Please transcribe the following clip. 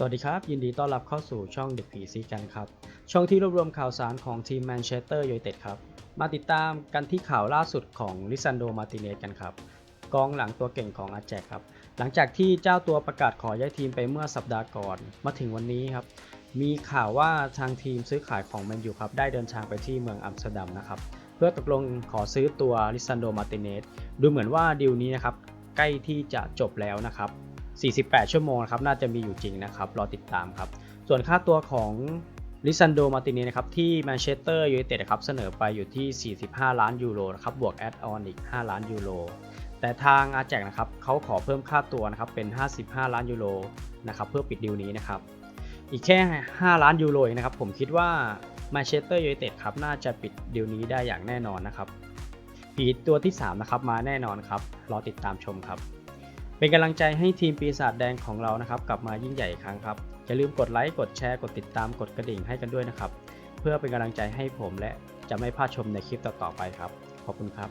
สวัสดีครับ ยินดีต้อนรับเข้าสู่ช่องเด็กผีซีกันครับ ช่องที่รวบรวมข่าวสารของทีมแมนเชสเตอร์ยูไนเต็ดครับ มาติดตามกันที่ข่าวล่าสุดของลิซันโดมาติเนสกันครับ กองหลังตัวเก่งของอาแจกครับ หลังจากที่เจ้าตัวประกาศขอย้ายทีมไปเมื่อสัปดาห์ก่อน มาถึงวันนี้ครับ มีข่าวว่าทางทีมซื้อขายของแมนยูครับ ได้เดินทางไปที่เมืองอัมสเตอร์ดัมนะครับ เพื่อตกลงขอซื้อตัวลิซันโดมาติเนส ดูเหมือนว่าดีลนี้นะครับ ใกล้ที่จะจบแล้วนะครับ 48 ชั่วโมงนะครับน่าจะมีอยู่จริงนะครับรอติดตามครับ ส่วนค่าตัวของลิซันโดมาติเนนะครับที่แมนเชสเตอร์ยูไนเต็ดครับเสนอไปอยู่ที่ 45 ล้านยูโรนะครับบวกแอดออนอีก 5 ล้านยูโรแต่ทางอาแจกนะครับเขาขอเพิ่มค่าตัวนะครับเป็น 55 ล้านยูโรนะครับเพื่อปิดดีลนี้นะครับอีกแค่ 5 ล้านยูโรนะครับผมคิดว่าแมนเชสเตอร์ยูไนเต็ดครับน่าจะปิดดีลนี้ได้อย่างแน่นอนนะครับผีตัวที่3นะครับมาแน่นอนครับรอติดตามชมครับ เป็นกำลังใจให้ทีมปีศาจแดงของเรานะครับกลับมายิ่งใหญ่อีกครั้งครับ อย่าลืมกดไลค์กดแชร์กดติดตามกดกระดิ่งให้กันด้วยนะครับ เพื่อเป็นกำลังใจให้ผมและจะไม่พลาดชมในคลิปต่อๆไปครับ ขอบคุณครับ